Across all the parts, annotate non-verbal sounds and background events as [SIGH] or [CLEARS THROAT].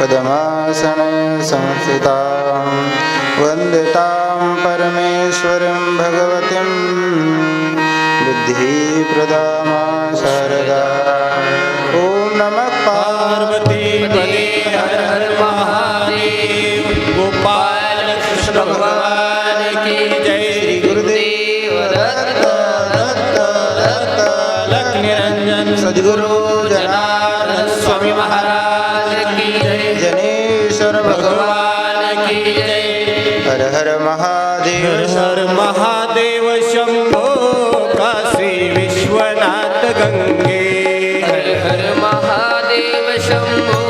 पद्मासने संस्थितां। वन्दितां परमेश्वरीं भगवतीं। बुद्धिप्रदां शारदा ॐ नमः पार्वती। पार्वती हर हर महादेव। गोपाल कृष्ण भगवान की जय। श्री गुरुदेव दत्त सद्गुरु जनार्दन स्वामी महाराज। जय जनेश्वर भगवान की जय। हर हर महादेव हर महादेव शंभो काशी विश्वनाथ गंगे। हर हर महादेव शंभो।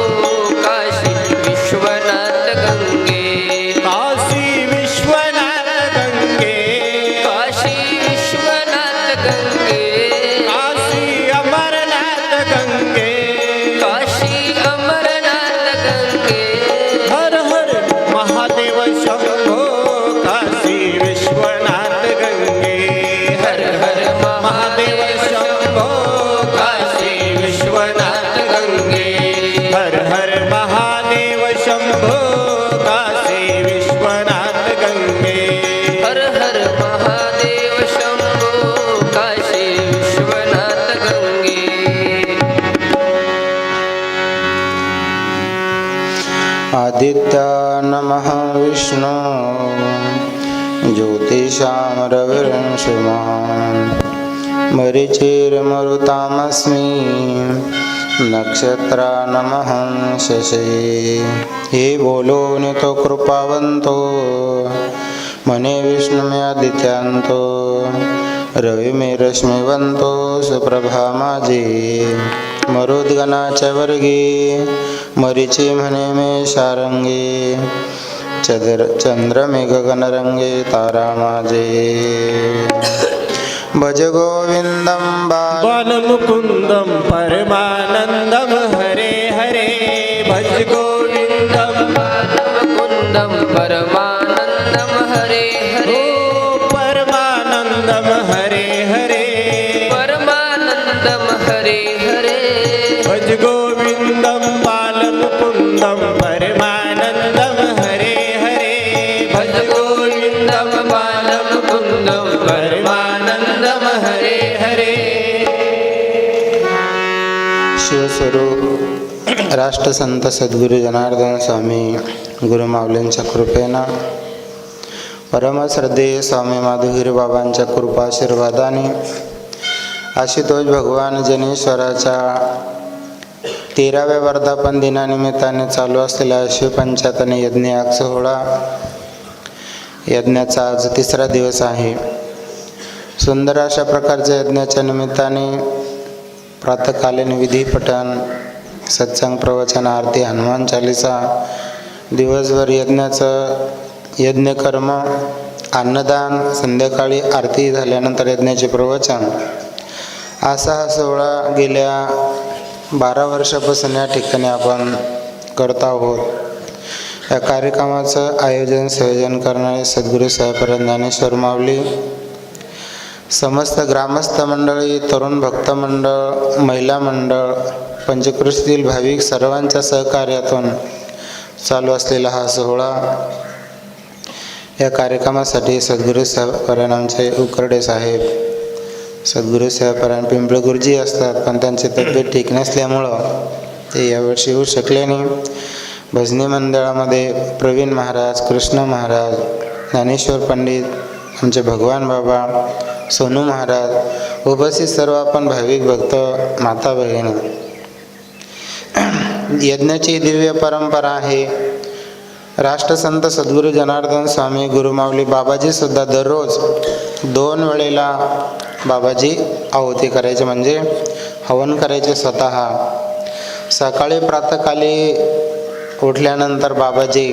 आदित्या नमः विष्णु ज्योतिषां रविरंशुमान् मरिचेर्मरुतामस्मि नक्षत्रा नमः शशे। हे बोलो नितो कृपावन्तो मने विष्णु में आदित्यांतो रवि में रश्मिवंतो सुप्रभा माझे मरुद्गणाच्या वर्गी मरीची म्हणे मे शारंगे चंद्र चंद्र मे गगनरंगे तारा माझे भज गोविंदम बाल बालमुकुन्दं परमानन्दं हरे हरे। भज गोविन्दं मुकुन्दं परमानन्दं हरे हरे। हो राष्ट्रसंत सद्गुरू जनार्दन स्वामी गुरुमाऊलींच्या कृपेनं. परमश्रद्धेय स्वामी माधुगिरी बाबांच्या कृपाशीर्वादाने आशुतोष भगवान जनेश्वराच्या तेराव्या वर्धापन दिनानिमित्ताने चालू असलेला शिवपंचातन यज्ञ याग सोहळा. यज्ञाचा आज तिसरा दिवस आहे. सुंदर अशा प्रकारच्या यज्ञाच्या निमित्ताने प्रातकालीन विधिपठण सत्संग प्रवचन आरती हनुमान चालिसा दिवसभर यज्ञाचं यज्ञकर्म अन्नदान संध्याकाळी आरती झाल्यानंतर यज्ञाचे प्रवचन. असा हा सोहळा गेल्या बारा वर्षापासून या ठिकाणी आपण करत आहोत. या कार्यक्रमाचं आयोजन संयोजन करणारे सद्गुरू साहेबराज ज्ञानेश्वर मावली समस्त ग्रामस्थ मंडळी तरुण भक्त मंडळ महिला मंडळ पंचकृषीतील भाविक सर्वांच्या सहकार्यातून चालू असलेला हा सोहळा या कार्यक्रमासाठी सद्गुरू साहेबरान आमचे उकरडे साहेब सद्गुरू साहेबरान पिंपळे गुरुजी असतात पण त्यांची तब्येत ठीक नसल्यामुळं ते यावर्षी येऊ शकले नाही. भजनी मंडळामध्ये प्रवीण महाराज कृष्ण महाराज ज्ञानेश्वर पंडित आमचे भगवान बाबा सोनू महाराज उपस्थित सर्व आपण भाविक भक्त माता बहिणी. यज्ञाची दिव्य परंपरा आहे. राष्ट्रसंत सद्गुरू जनार्दन स्वामी गुरुमावली बाबाजी सुद्धा दररोज दोन वेळेला बाबाजी आहुती करायचे म्हणजे हवन करायचे स्वतः. सकाळी प्रातकाली उठल्यानंतर बाबाजी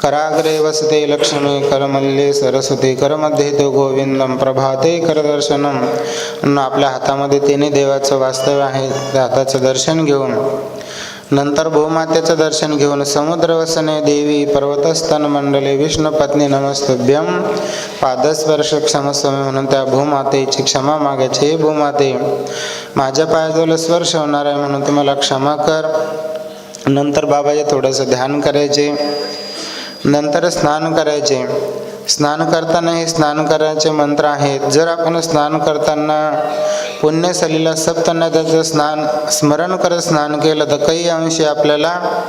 कराग्रे वसते लक्ष्मी करमल्ले सरस्वती करमध्ये तो गोविंदम प्रभाते करदर्शनम आणि आपल्या हातामध्ये तिन्ही देवाचं वास्तव्य आहे त्या हाताचं दर्शन घेऊन. नंतर भूमातेचं दर्शन घेऊन समुद्रवसने देवी पर्वतस्तन मंडले विष्णू पत्नी नमस्तुभ्यम पादस्पर्श क्षमस्वामी म्हणून त्या भूमातेची क्षमा मागायची. हे भूमाते माझ्या पायाजवळ स्पर्श होणार आहे म्हणून तुम्हाला क्षमा कर. नंतर बाबाचे थोडंसं ध्यान करायचे. नंतर स्नान करायचे. स्नान करताना हे स्नान करायचे मंत्र आहेत. जर आपण स्नान करताना पुण्यसलीला सप्तनद्याचं स्नान स्मरण करत स्नान केलं तर काही अंशी आपल्याला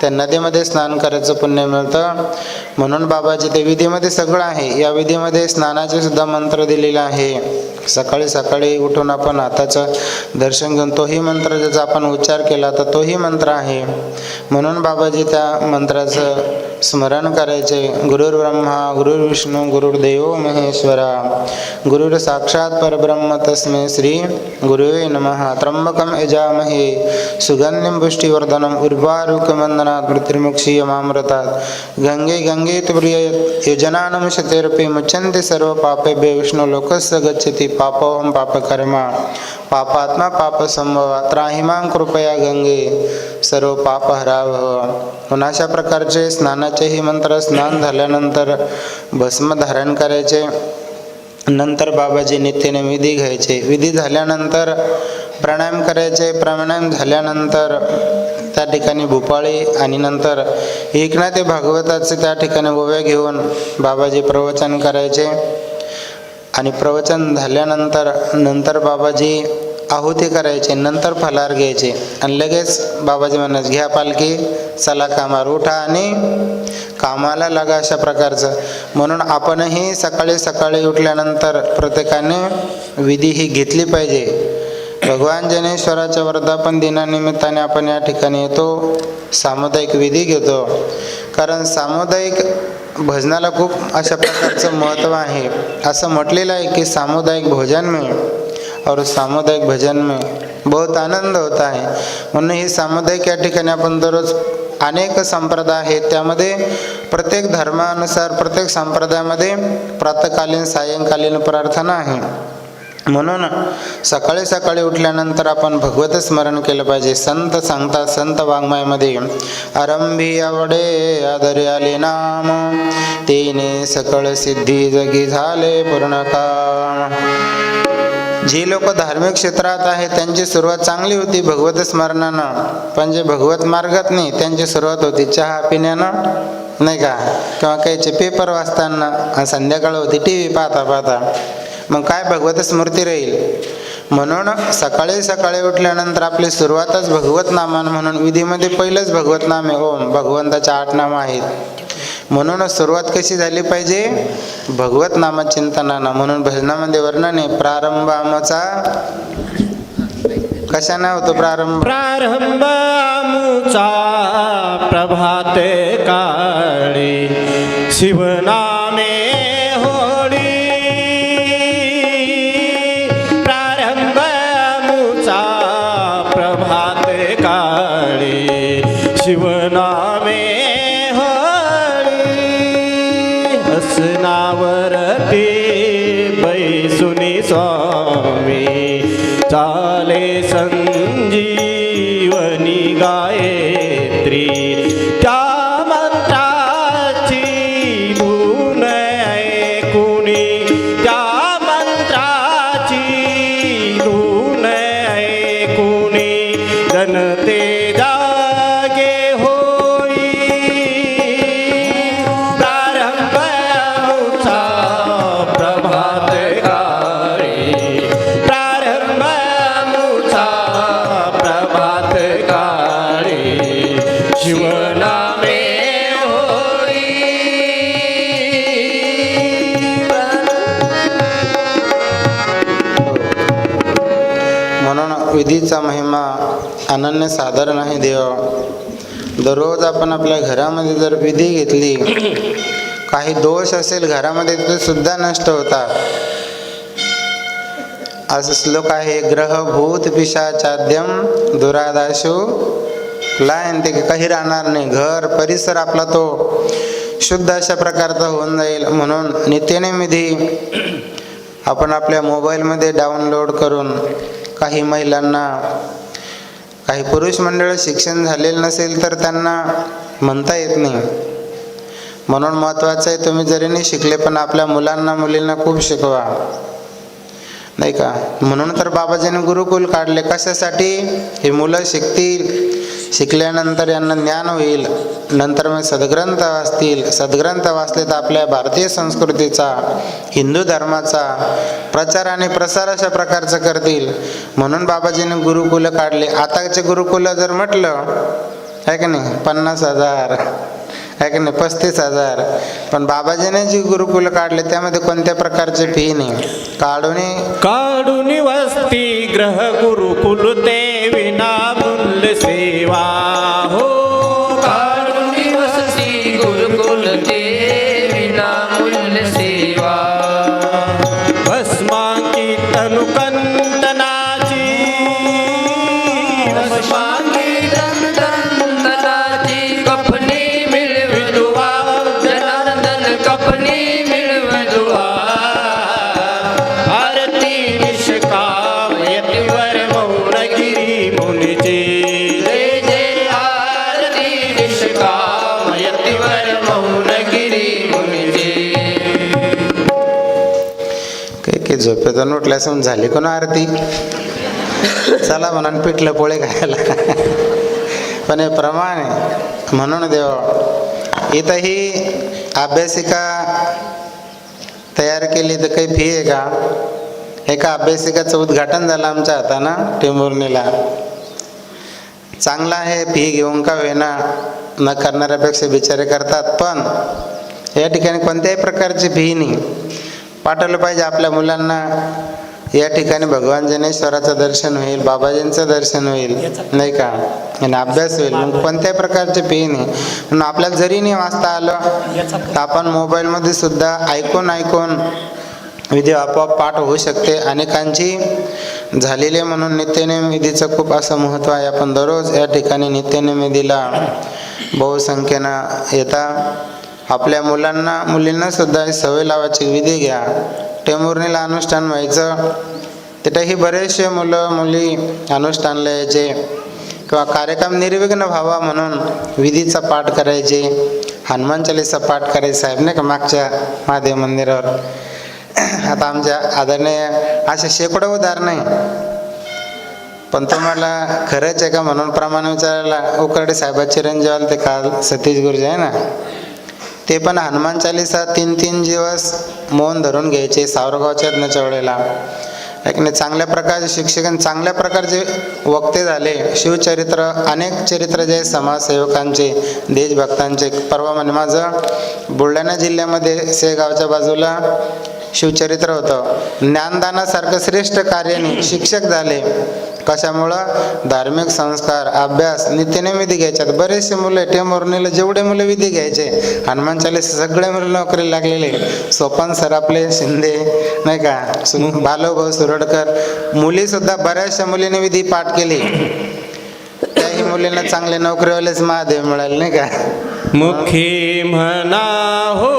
त्या नदीमध्ये स्नान करायचं पुण्य मिळतं. म्हणून बाबाजी ते विधीमध्ये सगळं आहे. या विधीमध्ये स्नानाचे सुद्धा मंत्र दिलेला आहे. सकाळी सकाळी उठून आपण हाताचं दर्शन घेऊन तोही मंत्र ज्याचा आपण उच्चार केला तर तोही मंत्र आहे. म्हणून बाबाजी त्या मंत्राचं स्मरण करायचे. गुरुर् ब्रह्मा गुरुर् विष्णू गुरुर्देव महेश्वरा. गुरुर् साक्षात परब्रह्म तस्मै श्री गुरुवे नमः. त्र्यंबकम यजामहे. सुगन्धिं पुष्टिवर्धनम् उर्वारुकमन्दनात् मृत्युर्मुक्षीयमामृतात् गंगे गङ्गे तुर्य योजनानं शतेरपि मुच्यन्ते सर्वपापेभ्य विष्णुलोकस्य गच्छति पापोऽहं पापकर्मा। पापात्मा पापसंभवा त्राहिमां कृपया गंगे सर्व पापहराव म्हणून अशा प्रकारचे स्नानाचेही मंत्र स्नान झाल्यानंतर भस्म धारण करायचे. नंतर बाबाजी नित्यने विधी घ्यायचे. विधी झाल्यानंतर प्राणायाम करायचे. प्राणायाम झाल्यानंतर त्या ठिकाणी भूपाळी आणि नंतर एकनाथे भागवताचे त्या ठिकाणी गोव्या घेऊन बाबाजी प्रवचन करायचे. आणि प्रवचन झाल्यानंतर नंतर बाबाजी आहुती करायचे नंतर फलार घ्यायचे. आणि लगेच बाबाजी म्हणायचे घ्या पालखी चला कामावर उठा आणि कामाला लागा अशा प्रकारचं. म्हणून आपणही सकाळी सकाळी उठल्यानंतर प्रत्येकाने विधी ही घेतली पाहिजे. भगवान जनेश्वराच्या वर्धापन दिनानिमित्ताने आपण या ठिकाणी येतो सामुदायिक विधी घेतो. कारण सामुदायिक भजनाला खूप अशा प्रकारचं महत्त्व आहे. असं म्हटलेलं आहे की सामुदायिक भोजन में और सामुदायिक भजन में बहुत आनंद होता है. म्हणून हे सामुदायिक या ठिकाणी आपण दररोज अनेक संप्रदाय आहेत. त्यामध्ये प्रत्येक धर्मानुसार प्रत्येक संप्रदायामध्ये प्रातकालीन सायंकालीन प्रार्थना आहे. म्हणून सकाळी सकाळी उठल्यानंतर आपण भगवत स्मरण केलं पाहिजे. संत सांगतात संत वाङ्मयामध्ये आरंभी आवडे आदरी आले नाम तेने सकळ सिद्धी जगी झाले पूर्ण काम. जे लोक धार्मिक क्षेत्रात आहेत त्यांची सुरुवात चांगली होती भगवत स्मरणानं. पण जे भगवत मार्गात नाही त्यांची सुरुवात होती चहा पिण्यानं नाही का? किंवा काहीचे पेपर वाचताना संध्याकाळ होती टी व्ही पाहता पाहता. मग काय भगवत स्मृती राहील? म्हणून सकाळी सकाळी उठल्यानंतर आपली सुरुवातच भगवत नामान म्हणून विधीमध्ये पहिलंच भगवत नाम आहे. ओम भगवंताच्या आठ नाम आहेत. म्हणून सुरुवात कशी झाली पाहिजे? भगवत नामचिंतनानं. म्हणून भजनामध्ये वर्णन आहे प्रारंभ आमचा कशाने होतो प्रारंभ? प्रारंभ आमचा प्रभात काळी. शिवनामे विधीचा महिमा अनन्य साधारण आहे देव. दररोज आपण आपल्या घरामध्ये जर विधी घेतली काही दोष असेल घरामध्ये ते सुद्धा नष्ट होतात असं श्लोक आहे ग्रह भूत पिशाचाद्यम दुरादाशु. लायन ते काही राहणार नाही घर परिसर आपला तो शुद्ध अशा प्रकारचा होऊन जाईल. म्हणून नित्यनेमिधी आपण आपल्या मोबाईलमध्ये डाउनलोड करून काही महिलांना काही पुरुष मंडळ शिक्षण झालेलं नसेल तर त्यांना म्हणता येत नाही. म्हणून महत्त्वाचं आहे तुम्ही जरी नाही शिकले पण आपल्या मुलांना मुलींना खूप शिकवा. नाही का? म्हणून तर बाबाजीने गुरुकुल काढले. कशासाठी? ही मुलं शिकतील. शिकल्यानंतर यांना ज्ञान होईल. नंतर मग सद्ग्रंथ वाचतील सद्ग्रंथ वाचले तर आपल्या भारतीय संस्कृतीचा हिंदू धर्माचा प्रचार आणि प्रसार अशा प्रकारचं करतील. म्हणून बाबाजीने गुरुकुलं काढले. आताचे गुरुकुलं जर म्हटलं आहे की नाही? पन्नास हजार. आहे की नाही? पस्तीस हजार. पण बाबाजीने जी गुरुकुलं काढले त्यामध्ये कोणत्या प्रकारची फी नाही. काढून काढून वस्ती ग्रह गुरुकुल ते विना सेवा. हो. काही काही झोपेतून झाली कोण आरती? चला म्हणून पिठलं पोळे खायला. पण हे प्रमाण आहे. म्हणून देव इथंही अभ्यासिका तयार केली तर काही फी आहे का? एका अभ्यासिकाचं उद्घाटन झालं आमच्या हातानं टेंभुर्णीला. चांगला आहे फी घेऊन का होईना न करणाऱ्यापेक्षा बिचारे करतात पण या ठिकाणी कोणत्याही प्रकारची फी नाही. पाठवलं पाहिजे आपल्या मुलांना. या ठिकाणी भगवान जनेश्वराचं दर्शन होईल बाबाजींचं दर्शन होईल नाही का? आणि अभ्यास होईल. मग कोणत्याही प्रकारचे पेन नाही म्हणून आपल्याला जरी नाही वाचता आलं तर आपण मोबाईलमध्ये सुद्धा ऐकून ऐकून विधी आपोआप पाठ होऊ शकते. अनेकांची झालेली आहे म्हणून नित्यनेम विधीचं खूप असं महत्त्व आहे. आपण दररोज या ठिकाणी नित्यनेम विधीला बहुसंख्येनं येता. आपल्या मुलांना मुलींना सुद्धा ही सवय लावायची विधी घ्या. टेंबुर्णीला अनुष्ठान व्हायचं. तिथेही बरेचसे मुलं मुली अनुष्ठानला यायचे. किंवा कार्यक्रम निर्विघ्न व्हावा म्हणून विधीचा पाठ करायचे. हनुमान चालीसा पाठ करायचे साहेब नाही का मागच्या महादेव मंदिरावर. आता आमच्या आदरणीय असे शेकडो उदाहरण. आहे पण तुम्हाला खरंच आहे का म्हणून प्रमाण विचारायला उकरडे साहेबाचे चिरंजीवाल ते काल सतीश गुरुजी आहे ना? ते पण हनुमान चालीसा तीन तीन दिवस मौन धरून घ्यायचे सावरगावच्या यज्ञाच्या वेळेला एक चांगल्या प्रकारचे शिक्षक आणि चांगल्या प्रकारचे वक्ते झाले. शिवचरित्र अनेक चरित्र जे समाजसेवकांचे देशभक्तांचे परवा म्हणजे माझं बुलढाणा जिल्ह्यामध्ये सेगावच्या बाजूला शिवचरित्र होतं. ज्ञानदानासारखं श्रेष्ठ कार्याने शिक्षक झाले. कशामुळं? धार्मिक संस्कार अभ्यास नित्यनेम विधी घ्यायच्यात बरेचसे मुलं टेमोरणीला जेवढे मुलं विधी घ्यायचे हनुमान चालीस सगळे मुलं नोकरी लागलेले. सोपन सर आपले शिंदे नाही का? सु- बालभाऊ सुरडकर. मुलीसुद्धा बऱ्याचशा मुलीने विधी पाठ केली. त्याही मुलींना चांगले नोकरीवालेच महादेव मिळाले नाही का? मुखी म्हणा हो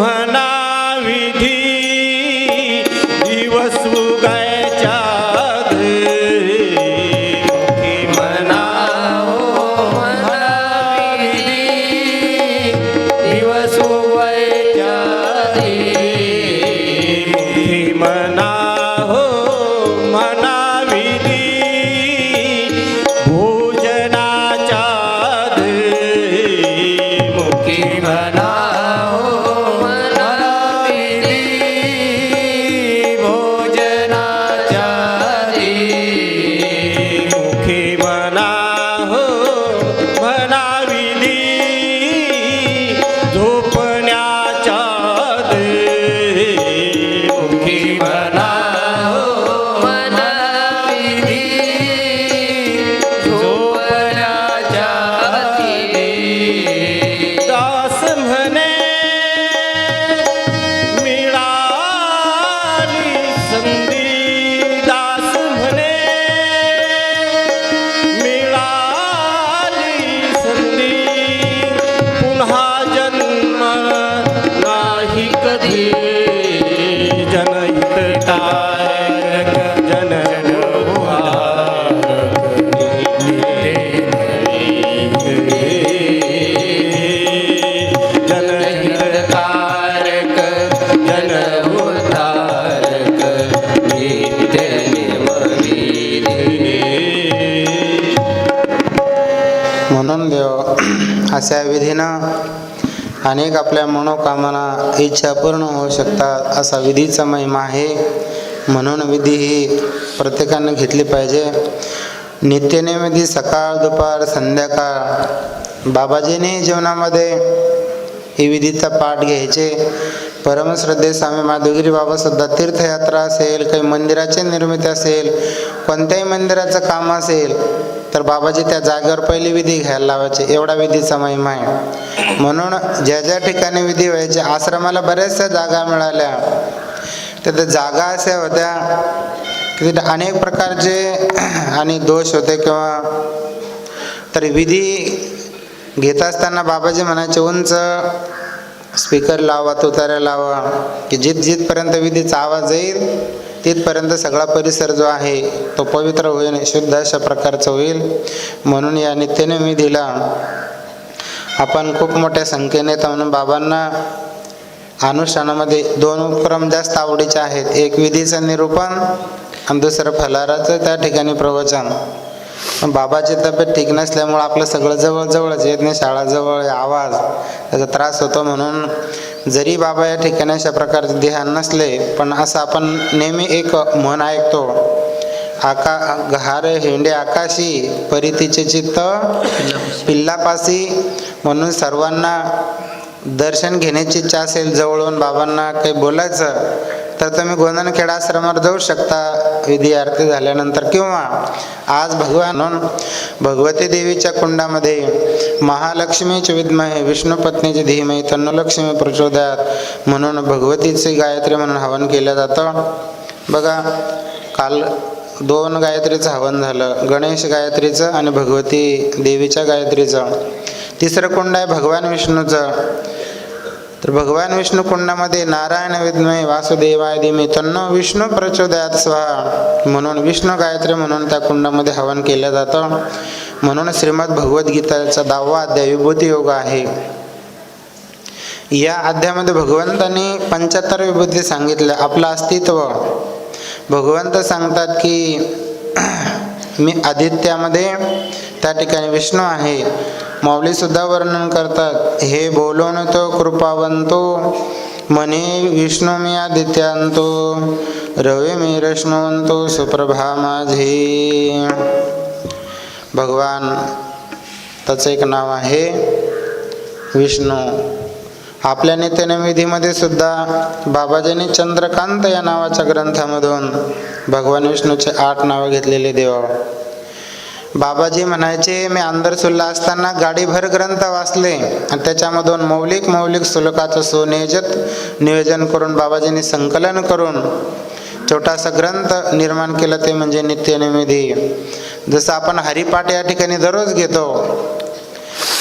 म्हणा अनेक आपल्या मनोकामना इच्छा पूर्ण होऊ शकतात असा विधीचा महिमा आहे. म्हणून विधी ही प्रत्येकाने घेतली पाहिजे. नित्यनेमिधी सकाळ दुपार संध्याकाळ. बाबाजीने जीवनामध्ये ही विधीचा पाठ घ्यायचे. परमश्रद्धे स्वामी माधवगिरी बाबासुद्धा तीर्थयात्रा असेल काही मंदिराची निर्मिती असेल कोणत्याही मंदिराचं काम असेल तर बाबाजी त्या जागेवर पहिली विधी घ्यायला लावायचे. एवढा विधीचा महिमा आहे. म्हणून ज्या ज्या ठिकाणी विधी व्हायचे आश्रमाला बऱ्याचशा जागा मिळाल्या. तिथे जागा अशा होत्या की तिथे अनेक प्रकारचे [CLEARS THROAT] आणि दोष होते किंवा तर विधी घेत असताना बाबाजी म्हणायचे उंच स्पीकर लावा तुताऱ्या लावा की जित जिथपर्यंत विधीचा आवाज येईल तिथपर्यंत सगळा परिसर जो आहे तो पवित्र होईल शुद्ध अशा प्रकारचा होईल. म्हणून या नित्याने मी दिला आपण खूप मोठ्या संख्येने येतो म्हणून बाबांना अनुष्ठानामध्ये दोन उपक्रम जास्त आवडीचे आहेत. एक विधीचं निरूपण आणि दुसरं फलाराचं त्या ठिकाणी प्रवचन. बाबाची तब्येत ठीक नसल्यामुळं आपलं सगळं जवळजवळच येत नाही शाळा जवळ आवाज त्याचा त्रास होतो म्हणून जरी बाबा या ठिकाणी अशा प्रकारचे ध्यान नसले पण असं आपण नेहमी एक म्हण ऐकतो. आका घार हेंडे आकाशी परितीचे चित्त पिल्लापासी म्हणून सर्वांना दर्शन घेण्याची इच्छा असेल जवळून बाबांना काही बोलायचं तर तुम्ही गोंधनखेड आश्रमावर जाऊ शकता. विधी झाल्यानंतर किंवा आज भगवान भगवती देवीच्या कुंडामध्ये महालक्ष्मीचे विद्महे विष्णू पत्नीची धीमही तन्नलक्ष्मी प्रचोदयात म्हणून भगवतीची गायत्री म्हणून हवन केलं जातं. बघा काल दोन गायत्रीचं हवन झालं. गणेश गायत्रीचं आणि भगवती देवीच्या गायत्रीचं. तिसरं कुंड आहे भगवान विष्णूचं. तर भगवान विष्णू कुंडामध्ये नारायण विद्मय वासुदेवाय धीमे तन्न विष्णू प्रचोदयात स्वाहा. म्हणून विष्णू गायत्री म्हणून त्या कुंडामध्ये हवन केलं जातं. म्हणून श्रीमद भगवद्गीताचा दहावा अध्याय विभूती योग आहे. या अध्यायामध्ये भगवंतांनी पंच्याहत्तर विभूती सांगितल्या. आपलं अस्तित्व. भगवंत सांगतात की मी आदित्यामध्ये त्या ठिकाणी विष्णू आहे. माऊलीसुद्धा वर्णन करतात हे बोलून तो कृपावंतो म्हणे विष्णू मी आदित्यांतो रवी मी रश्नवंतो सुप्रभा माझे. भगवान त्याचं एक नाव आहे विष्णू. आपल्या नित्यनविधीमध्ये सुद्धा बाबाजींनी चंद्रकांत या नावाच्या ग्रंथामधून भगवान विष्णूचे आठ नावं घेतलेले देवा. बाबाजी म्हणायचे मी अंधरसुल्ला असताना गाडीभर ग्रंथ वाचले आणि त्याच्यामधून मौलिक मौलिक सुलकाचं सुनियोजित नियोजन करून बाबाजींनी संकलन करून छोटासा ग्रंथ निर्माण केला ते म्हणजे नित्यनिमिधी जसं आपण हरिपाठ या ठिकाणी दररोज घेतो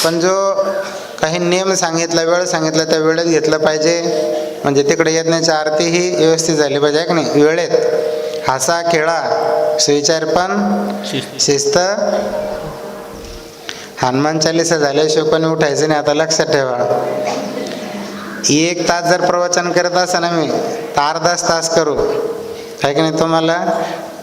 पण जो काही नियम सांगितला वेळ सांगितला त्या वेळेत घेतलं पाहिजे. म्हणजे तिकडे यज्ञाची आरती ही व्यवस्थित झाली पाहिजे आहे की नाही? वेळेत. हसा खेळा सुविचारपण शिस्त. हनुमान चालीसा झाल्याशिवाय कोणी उठायचं नाही आता लक्षात ठेवा. एक तास जर प्रवचन करत असा ना मी तर अर्धाच तास करू. काय की नाही तुम्हाला?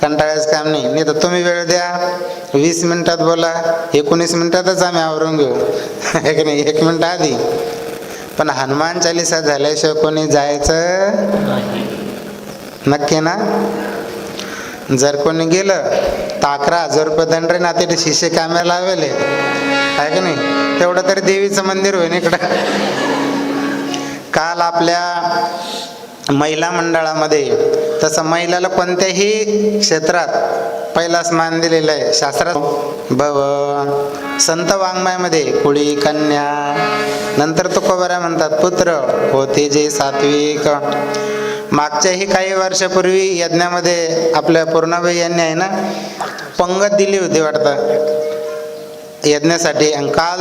कंटाळायचं काम नाही. नाही तर तुम्ही वेळ द्या. वीस मिनिटात बोला. एकोणीस मिनिटातच आम्ही आवरून घेऊ. [LAUGHS] आहे की नाही एक मिनिट आधी. पण हनुमान चालीसा झाल्याशिवाय कोणी जायचं नक्की ना? जर कोणी गेलं तर अकरा हजार रुपये दंड ना ते शिशे कॅमेरा लावेले. आहे की नाही? तेवढं तरी देवीचं मंदिर होईन इकडं. काल आपल्या महिला मंडळामध्ये तसं महिलाला कोणत्याही क्षेत्रात पहिलाच मान दिलेलं आहे. शास्त्रात भव संत वाङ्मयामध्ये कुळी कन्या नंतर तुकोबऱ्या म्हणतात पुत्र होते जे सात्विक. मागच्याही काही वर्षापूर्वी यज्ञामध्ये आपल्या पूर्णाबाई यांनी आहे ना पंगत दिली होती वाटतं यज्ञासाठी. काल